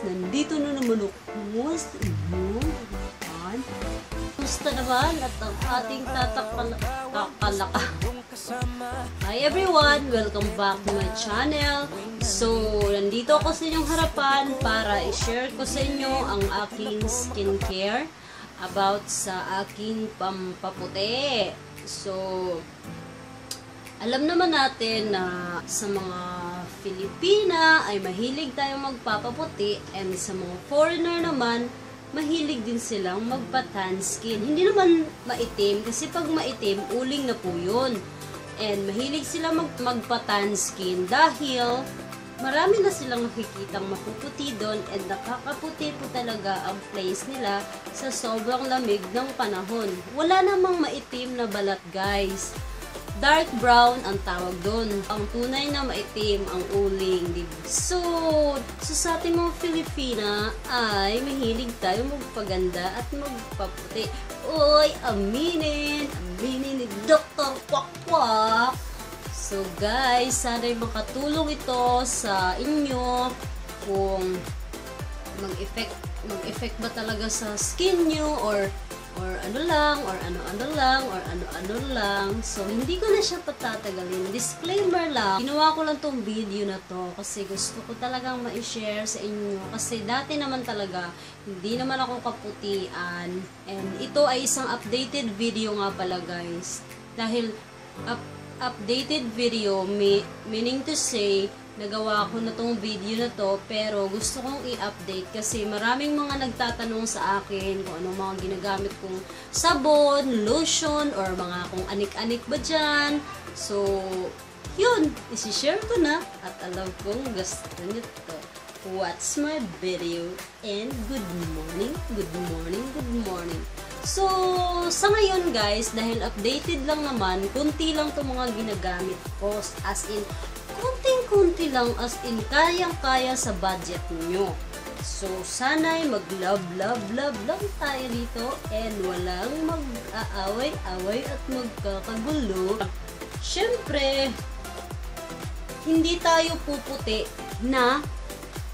nandito na naman ako sa inyo. Ayan. Gusto naman at ang ating tatakalakalaka. Hi everyone! Welcome back to my channel. So, nandito ako sa inyong harapan para i-share ko sa inyo ang aking skincare about sa aking pampaputi. So, alam naman natin na sa mga Filipina ay mahilig tayong magpapaputi and sa mga foreigner naman, mahilig din silang magpa-tan skin. Hindi naman maitim kasi pag maitim, uling na po yun. And mahilig sila mag magpa-tan skin dahil marami na silang nakikitang mapuputi doon and nakakaputi po talaga ang place nila sa sobrang lamig ng panahon. Wala namang maitim na balat guys dark brown ang tawag doon. Ang tunay na maitim ang uling. Diba? So, so sa ating mga Filipina ay mahilig tayo magpaganda at magpaputi. Uy, aminin! Aminin ni Dr. Kwak Kwak! So guys, sana'y makatulong ito sa inyo kung mag-effect mag-effect ba talaga sa skin nyo or or ano lang, or ano-ano lang, or ano-ano lang. So, hindi ko na siya patatagalin. Disclaimer lang, ginawa ko lang tong video na to kasi gusto ko talagang ma-share sa inyo. Kasi dati naman talaga, hindi naman ako kaputian. And ito ay isang updated video nga pala guys. Dahil, up, updated video, may, meaning to say, nagawa ko na tong video na to pero gusto kong i-update kasi maraming mga nagtatanong sa akin kung ano mga ginagamit kong sabon, lotion, or mga kung anik-anik ba dyan. So, yun, isi-share ko na at alam kong gusto nyo to. Watch my video and good morning, good morning, good morning. So, sa ngayon guys, dahil updated lang naman, kunti lang itong mga ginagamit ko as in kunting-kunti lang as in kayang-kaya sa budget nyo. So, sana'y mag-love, love, love lang tayo dito and walang mag-aaway-away at magkakagulo. Siyempre, hindi tayo puputi na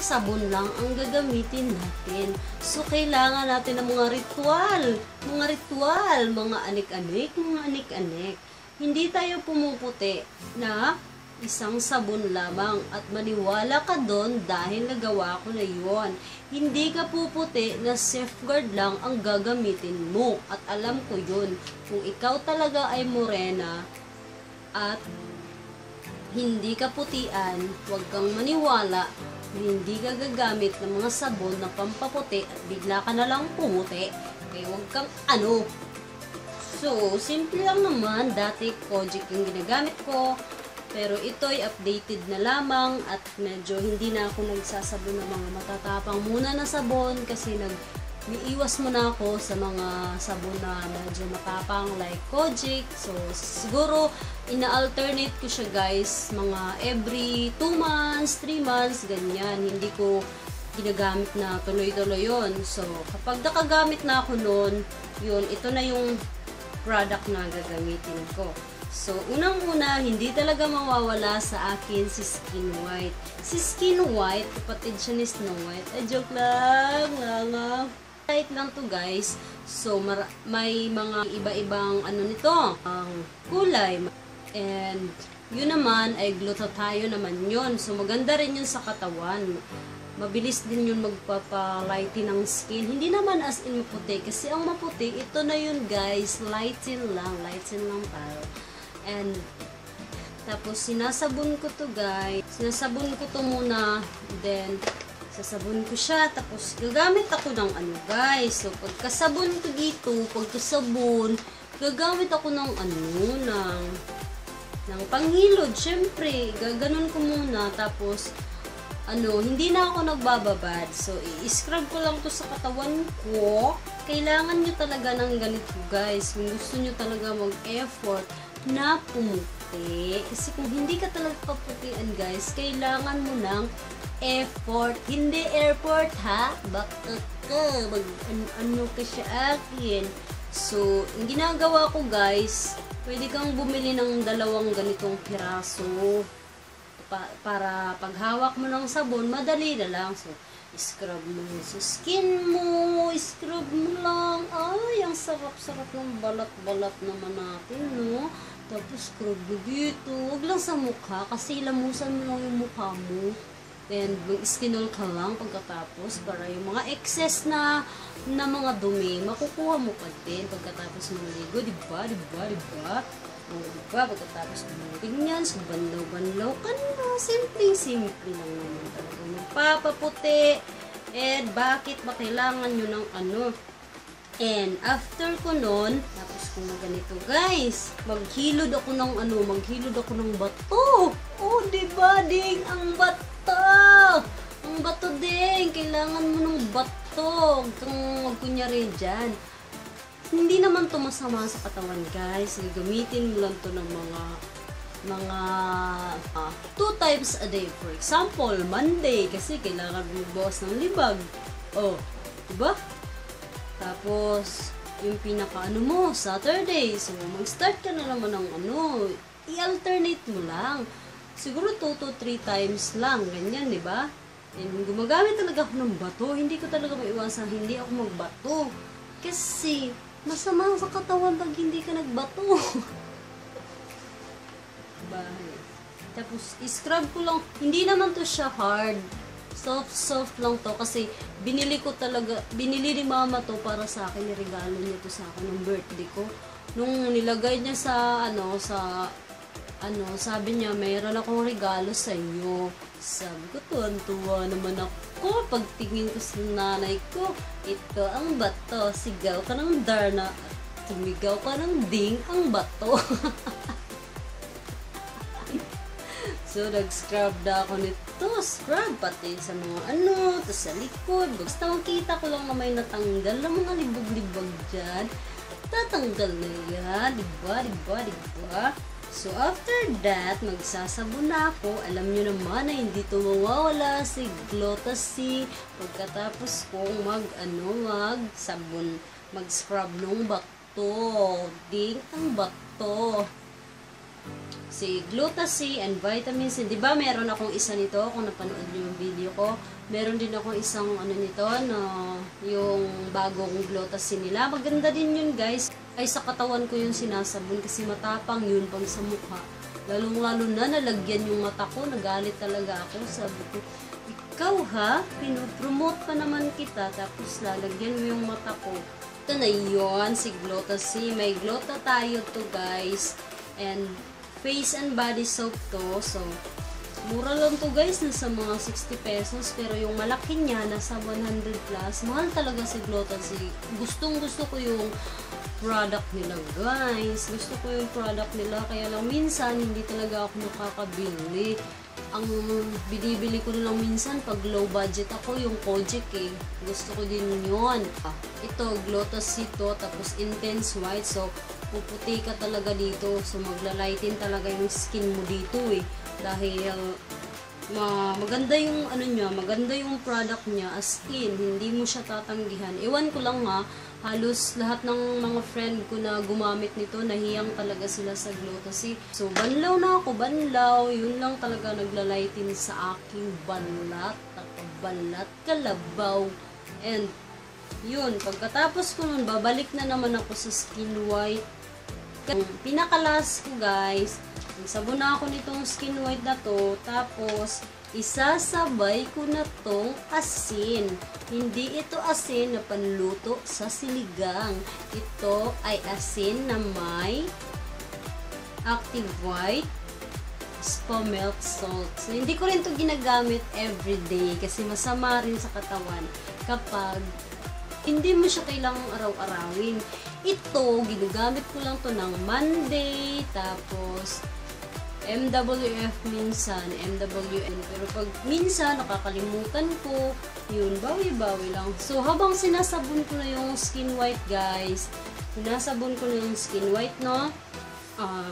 sabon lang ang gagamitin natin. So, kailangan natin ng mga ritual. Mga ritual, mga anik-anik, mga anik-anik. Hindi tayo pumuputi na isang sabon lamang at maniwala ka doon dahil nagawa ko na yon. Hindi ka puputi na safeguard lang ang gagamitin mo at alam ko yun. Kung ikaw talaga ay morena at hindi ka putian, huwag kang maniwala na hindi ka gagamit ng mga sabon na pampaputi at bigla ka na lang pumuti. Kaya huwag kang ano. So, simple lang naman. Dati Kojic yung ginagamit ko pero ito ay updated na lamang at medyo hindi na ako nagsasabon ng mga matatapang muna na sabon kasi nag iiwas muna ako sa mga sabon na medyo matapang like Kojic. So, siguro, ina-alternate ko siya guys, mga every 2 months, 3 months, ganyan. Hindi ko ginagamit na tuloy-tuloy yon So, kapag nakagamit na ako noon, yun, ito na yung product na gagamitin ko. So, unang-una, hindi talaga mawawala sa akin si Skin White. Si Skin White, kapatid siya ni Snow White. Ay, joke lang, nga White lang to guys. So, may mga iba-ibang ano nito, ang kulay. And, yun naman ay glutathione naman yun. So, maganda rin yun sa katawan mabilis din yun magpapalighten ng skin. Hindi naman as in maputi. Kasi ang maputi, ito na yun guys. Lighten lang. Lighten lang tayo. And, tapos sinasabon ko to guys. Sinasabon ko to muna. Then, sasabon ko siya. Tapos, gagamit ako ng ano guys. So, pagkasabon ko dito, pagkasabon, gagamit ako ng ano, ng, ng panghilod. Siyempre, gaganon ko muna. Tapos, ano, hindi na ako nagbababad. So, i-scrub ko lang to sa katawan ko. Kailangan nyo talaga ng ganito, guys. Kung gusto nyo talaga mag-effort, na pumuti. Kasi kung hindi ka talaga paputian guys, kailangan mo ng effort. Hindi airport ha. Baka ka. Mag, ano, ano ka siya akin. So, ang ginagawa ko guys, pwede kang bumili ng dalawang ganitong piraso. pa- para paghawak mo ng sabon, madali na lang. So, scrub mo sa skin mo, scrub mo lang. Ay, ang sarap-sarap ng balat-balat naman natin, no? Tapos, mo dito. Huwag lang sa mukha, kasi lamusan mo lang yung mukha mo. Then, mag-skinol ka lang pagkatapos para yung mga excess na na mga dumi, makukuha mo pa din pagkatapos maligo, di ba? Di ba? Di ba? O, di ba? Pagkatapos ganyan, so banlaw-banlaw ka na. Simple-simple lang naman talaga. Magpapaputi. And bakit ba kailangan nyo ng ano? And after ko nun, tapos ko na ganito guys, maghilod ako ng ano, maghilod ako ng bato. Oh, di ba ding ang bato? Ang bato ding, kailangan mo ng bato. Huwag kang huwag kunyari dyan. Hindi naman to masama sa katawan guys. Gagamitin mo lang to ng mga mga ah, two times a day. For example, Monday kasi kailangan mo magbawas ng libag. Oh, diba? Tapos, yung pinaka ano mo, Saturday. So, mag-start ka na naman ng ano, i-alternate mo lang. Siguro 2 to 3 times lang, ganyan, di ba? And gumagamit talaga ako ng bato. Hindi ko talaga maiwasan, hindi ako magbato. Kasi, masama sa katawan pag hindi ka nagbato. Bahay. Tapos, scrub ko lang. Hindi naman to siya hard. Soft, soft lang to. Kasi, binili ko talaga, binili ni mama to para sa akin. Niregalo niya to sa akin ng birthday ko. Nung nilagay niya sa, ano, sa, ano, sabi niya, mayroon akong regalo sa iyo. Sabi ko, tuwan-tuwa naman ako. Pagtingin ko sa nanay ko, ito ang bato. Sigaw ka ng Darna. Tumigaw ka ng ding ang bato. So, nag-scrub na ako nito. Scrub pati sa mga ano, to sa likod. Basta makita ko lang na may natanggal na mga libog-libog dyan. Tatanggal na yan. Diba? Diba? Diba? So, after that, magsasabon na ako. Alam nyo naman na hindi to mawawala si Glotasy. Pagkatapos kong mag, ano, mag sabon, mag-scrub ng bato. Ding ang bato si Glutasy and vitamin C. 'Di ba meron akong isa nito kung napanood niyo yung video ko. Meron din akong isang ano nito na yung bagong Glutasy nila. Maganda din yun, guys. Ay sa katawan ko yung sinasabon kasi matapang yun pag sa mukha. Lalong-lalo na nalagyan yung mata ko, nagalit talaga ako. Sabi ko, ikaw ha, pinopromote pa naman kita tapos lalagyan mo yung mata ko. Ito na yun, si Glutasy. May Glota tayo to guys. And face and body soap to. So, mura lang to guys. Nasa mga 60 pesos. Pero yung malaki niya, nasa 100 plus. Mahal talaga si Glotasy. Gustong gusto ko yung product nila guys. Gusto ko yung product nila. Kaya lang minsan, hindi talaga ako nakakabili. Ang binibili ko na lang minsan pag low budget ako, yung Kojic eh. Gusto ko din yun. Ah, ito, Glotasy to. Tapos Intense White. So, puputi ka talaga dito. So, maglalighten talaga yung skin mo dito eh. Dahil, ma maganda yung ano niya, maganda yung product niya as in, hindi mo siya tatanggihan. Iwan ko lang ha, halos lahat ng mga friend ko na gumamit nito, nahiyang talaga sila sa Glotasy. So, banlaw na ako, banlaw. Yun lang talaga naglalighten sa aking balat, balat, kalabaw. And, yun, pagkatapos ko nun, babalik na naman ako sa skin white pinakalas ko guys, nagsabon na ako nitong skin white na to, tapos isasabay ko na tong asin. Hindi ito asin na panluto sa siligang. Ito ay asin na may active white spa milk salt. So, hindi ko rin to ginagamit everyday kasi masama rin sa katawan kapag hindi mo siya kailangang araw-arawin. Ito, ginagamit ko lang to ng Monday, tapos MWF minsan, MWN. Pero pag minsan, nakakalimutan ko, yun, bawi-bawi lang. So, habang sinasabon ko na yung skin white, guys, sinasabon ko na yung skin white, no? Ah,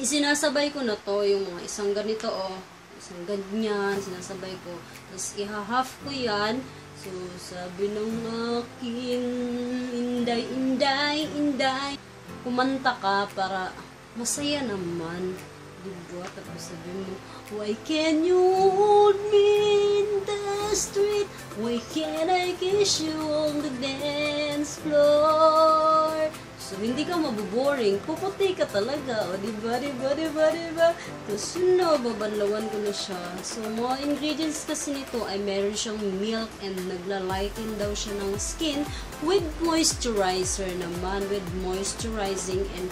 isinasabay ko na to, yung mga isang ganito, oh. Isang ganyan, sinasabay ko. Tapos, iha-half ko yan. So, sabi ng aking inday, inday, inday. Kumanta ka para masaya naman. Diba? Tapos sabi mo, Why can you hold me in the street? Why can't I kiss you on the dance floor? So, hindi ka mabuboring. Puputi ka talaga. O, diba, diba, diba, diba? Tapos, yun na, babanlawan ko na siya. So, mga ingredients kasi nito ay meron siyang milk and naglalighten daw siya ng skin with moisturizer naman, with moisturizing and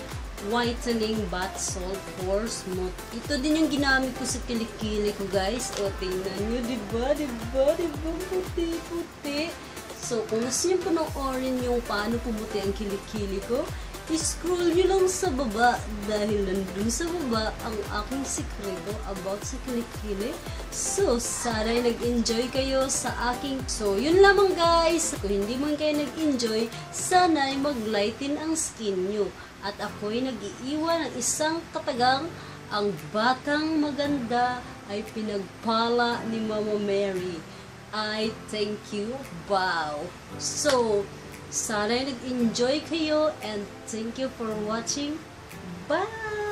whitening bath salt for smooth. Ito din yung ginamit ko sa kilikili ko, guys. O, tingnan nyo, diba, diba, diba, puti, puti. So, kung gusto nyo panoorin yung paano pumuti ang kilikili ko, i-scroll nyo lang sa baba dahil nandun sa baba ang aking sikreto about sa kilikili. So, sana'y nag-enjoy kayo sa aking... So, yun lamang guys. Kung hindi man kayo nag-enjoy, sana'y mag-lighten ang skin nyo. At ako'y nag-iiwan ng isang katagang ang batang maganda ay pinagpala ni Mama Mary. I thank you. Wow. So, sana nag-enjoy kayo and thank you for watching. Bye!